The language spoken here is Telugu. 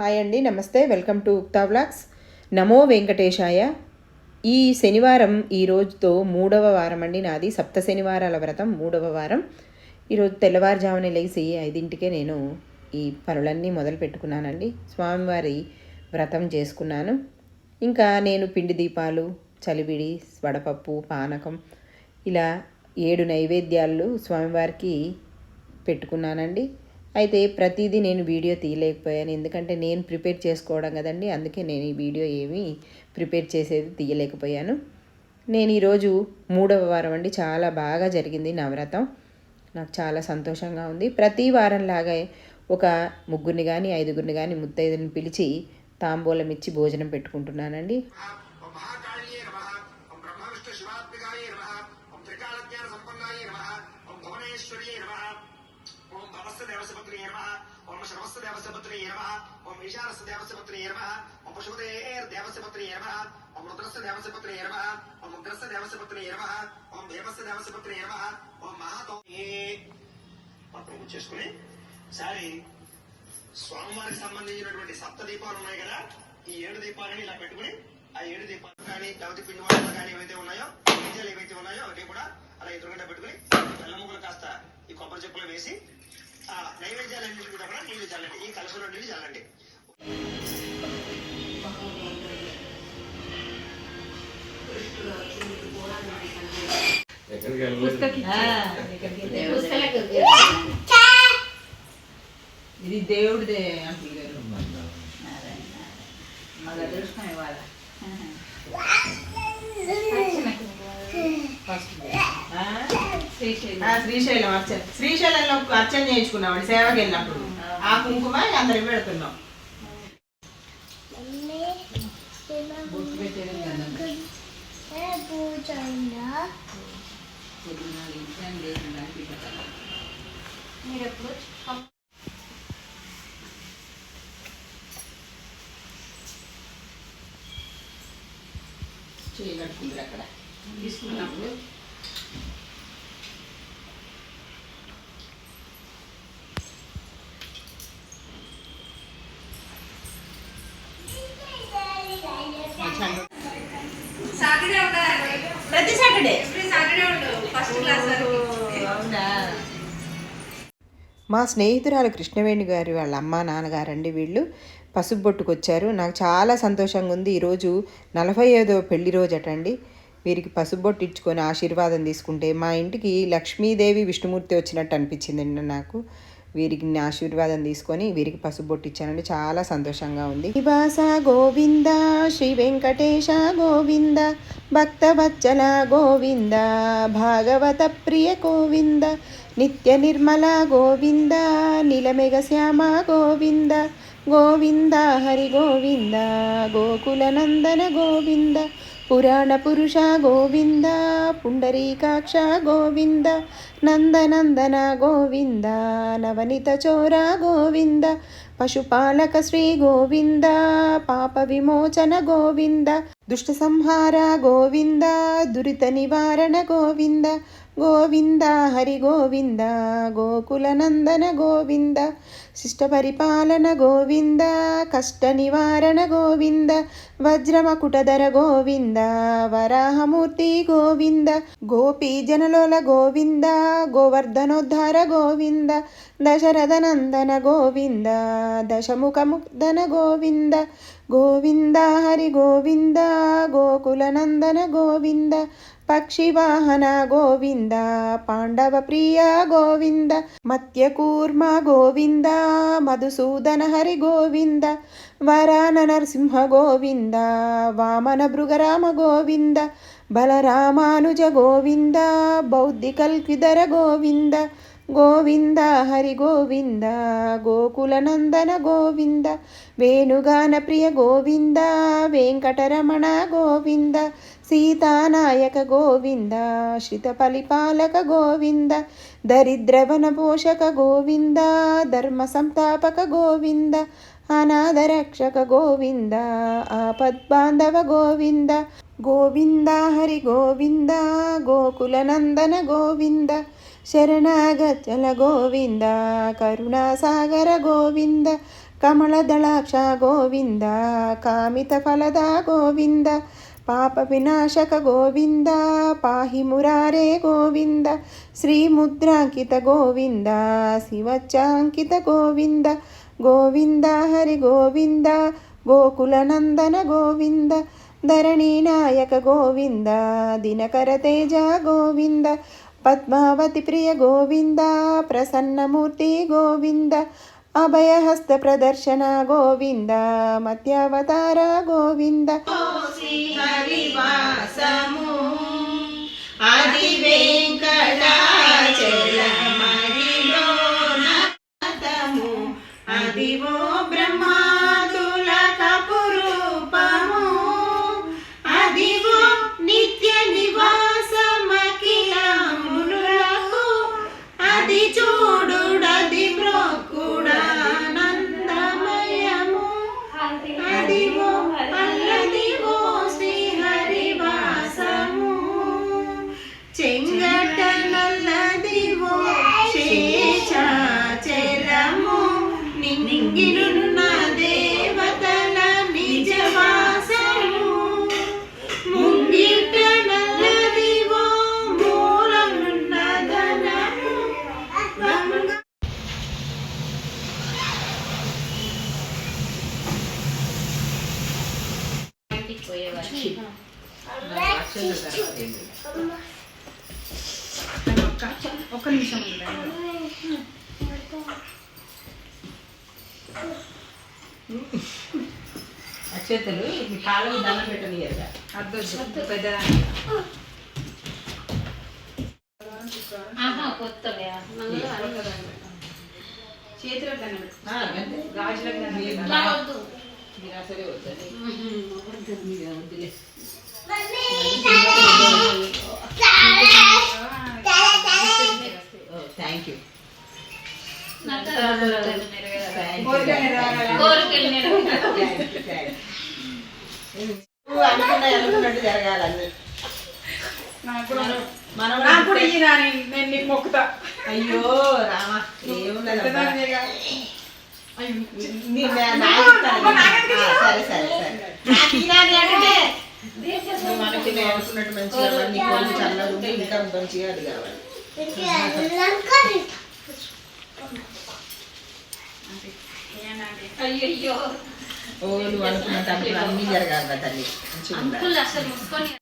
హాయ్ అండి నమస్తే వెల్కమ్ టు ఉక్తా వ్లాగ్స్. నమో వెంకటేశాయ. ఈ శనివారం ఈ రోజుతో మూడవ వారం అండి నాది. సప్త శనివారాల వ్రతం మూడవ వారం. ఈరోజు తెల్లవారుజామున లేచి ఐదింటికే నేను ఈ పనులన్నీ మొదలు పెట్టుకున్నానండి. స్వామివారి వ్రతం చేసుకున్నాను. ఇంకా నేను పిండి దీపాలు చలివిడి వడపప్పు పానకం ఇలా ఏడు నైవేద్యాలు స్వామివారికి పెట్టుకున్నానండి. అయితే ప్రతిదీ నేను వీడియో తీయలేకపోయాను. ఎందుకంటే నేను ప్రిపేర్ చేసుకోవడం కదండి. అందుకే నేను ఈ వీడియో ఏమీ ప్రిపేర్ చేసేది తీయలేకపోయాను. నేను ఈరోజు మూడవ వారం అండి. చాలా బాగా జరిగింది నవరతం నాకు చాలా సంతోషంగా ఉంది. ప్రతి వారంలాగా ఒక ముగ్గురిని కానీ ఐదుగురిని కానీ ముత్తైదుని పిలిచి తాంబూలం ఇచ్చి భోజనం పెట్టుకుంటున్నానండి ఓం మహాకాళియే నమ ఓం బ్రహ్మ విష్ణు శివాత్మికాయే నమ ఓం త్రికాలజ్ఞాన సంపన్నాయే నమ ఓం భువనేశ్వర్యే నమ ఓం భవస్య దేవసపత్రియే నమ ఓం నమ ఓం నమ ఓం పశుపతేర్ నమ ఓం రుద్రస్య నమ ఓం ఉగ్రస్య నమ ఓం దేవస్య నమ ఓం మహాతో పట్టణం చేసుకుని. సారి స్వామివారికి సంబంధించినటువంటి సప్త దీపాలు ఉన్నాయి కదా. ఈ ఏడు దీపాలని ఇలా పెట్టుకుని ఆ ఏడు దీపాలు కానీ లేకపోతే పిండి వంటలు కానీ ఏవైతే ఉన్నాయో నిజాలు ఏవైతే ఉన్నాయో అవి కూడా అలా ఎదురుగంట పెట్టుకుని బెల్ల ముగ్గులు కాస్త ఈ కొబ్బరి చెప్పులు వేసి నైవేద్యాలన్నింటి కూడా కూడా నీళ్ళు చల్లండి. ఈ కలుపులో నీళ్ళు చల్లండి. ఇది దేవుడిదే అంటున్నారు మగ అదృష్టం ఇవాళ. ఆ, శ్రీశైలం. అర్చన. శ్రీశైలంలో అర్చన చేయించుకున్నాం సేవకి వెళ్ళినప్పుడు. ఆ కుంకుమ అందరికి పెడుతున్నాం. బొట్టు పెట్టేది గంధం సాటర్డే మా స్నేహితురాలు కృష్ణవేణి గారి వాళ్ళ అమ్మ నాన్నగారండి వీళ్ళు. పసుపు బొట్టుకు వచ్చారు నాకు చాలా సంతోషంగా ఉంది. ఈరోజు నలభై ఐదో పెళ్ళి రోజు అటండి వీరికి పసుపు బొట్టు ఇచ్చుకొని ఆశీర్వాదం తీసుకుంటే మా ఇంటికి లక్ష్మీదేవి విష్ణుమూర్తి వచ్చినట్టు అనిపించిందండి నాకు. వీరికి ఆశీర్వాదం తీసుకొని వీరికి పసుపు బొట్టు ఇచ్చానండి. చాలా సంతోషంగా ఉంది. నివాస గోవింద శ్రీ వెంకటేశ గోవింద భక్త భక్తవత్సల గోవింద భాగవత ప్రియ గోవింద నిత్య నిర్మల గోవింద నిలమెగ శ్యామ గోవింద గోవింద హరి గోవింద గోకుల నందన గోవింద పురాణ పురుష గోవింద పుండరీకాక్ష గోవింద నందనందన గోవింద నవనిత చోర గోవింద పశుపాలక శ్రీ గోవింద పాప విమోచన గోవింద దుష్ట సంహార గోవింద దురిత నివారణ గోవింద హరి గోవింద గోకులనందన గోవింద శిష్ట పరిపాలన గోవింద కష్ట నివారణ గోవింద వజ్రమకుటధర గోవింద వరాహమూర్తి గోవింద గోపీ జనలోల గోవింద గోవర్ధనోద్ధార గోవింద దశరథనందన గోవింద దశముఖముగ్ధన గోవింద గోవింద హరి గోవింద గోకులనందన గోవింద పక్షివాహన గోవింద పాండవ ప్రియ గోవింద మత్యకూర్మ గోవింద మధుసూదన హరి గోవింద వరాన నరసింహ గోవింద వామన భృగరామ గోవింద బలరామానుజ గోవింద బౌద్ధికల్కిదర గోవింద గోవింద హరి గోవింద గోకులనందన గోవింద వేణుగాన ప్రియ గోవింద వెంకటరమణ గోవింద సీతానాయక గోవింద శ్రిత పరిపాలక గోవింద దరిద్రవన పోషక గోవింద ధర్మ సంతాపక గోవింద అనాథరక్షక గోవింద ఆపద్బాంధవ గోవింద గోవింద హరి గోవింద గోకుల నందన గోవింద శరణాగచ్చల గోవింద కరుణాసాగర గోవింద కమలదళాక్ష గోవింద కామిత ఫలద గోవింద పాప వినాశక గోవింద పాహి మురారే గోవింద శ్రీముద్రాంకిత గోవింద శివచ్చాంకిత గోవింద గోవింద హరి గోవింద గోకులనందన గోవింద ధరణీ నాయక గోవింద దినకర తేజ గోవింద పద్మావతి ప్రియ గోవింద ప్రసన్నమూర్తి గోవింద అభయహస్త ప్రదర్శన గోవింద మత్యావతార గోవింద చెంగట నల్లదివో శేషాచలము నింగినున్న ఒక్క నిమిషం ఉండండి. అక్షతలు మీ కాళ్ళకి దండం పెట్టనియరు అద్దొద్దు పెద్దదాన్ని చేతిలో దండం పెట్టు. గాజులకు దండం. మీరు అసలే వద్దండి. మీరు వద్దులే. కోరికలు నాకు కూడా మనం కూడా ఇయ్యి నాని, నేను నీకు మొక్కుతా అయ్యో రామా సరే సరే సరే అంటే మనకి నేను అనుకున్నట్టు మంచిగా నీ కోళ్ళు చల్లగా ఉంటే ఇంకా మంచిగా అది కావాలి అయ్యయ్యో ఓ నువ్వు అనుకున్నట్టు అప్పుడు అన్నీ జరగాలి తల్లి ఉండాలి. అసలు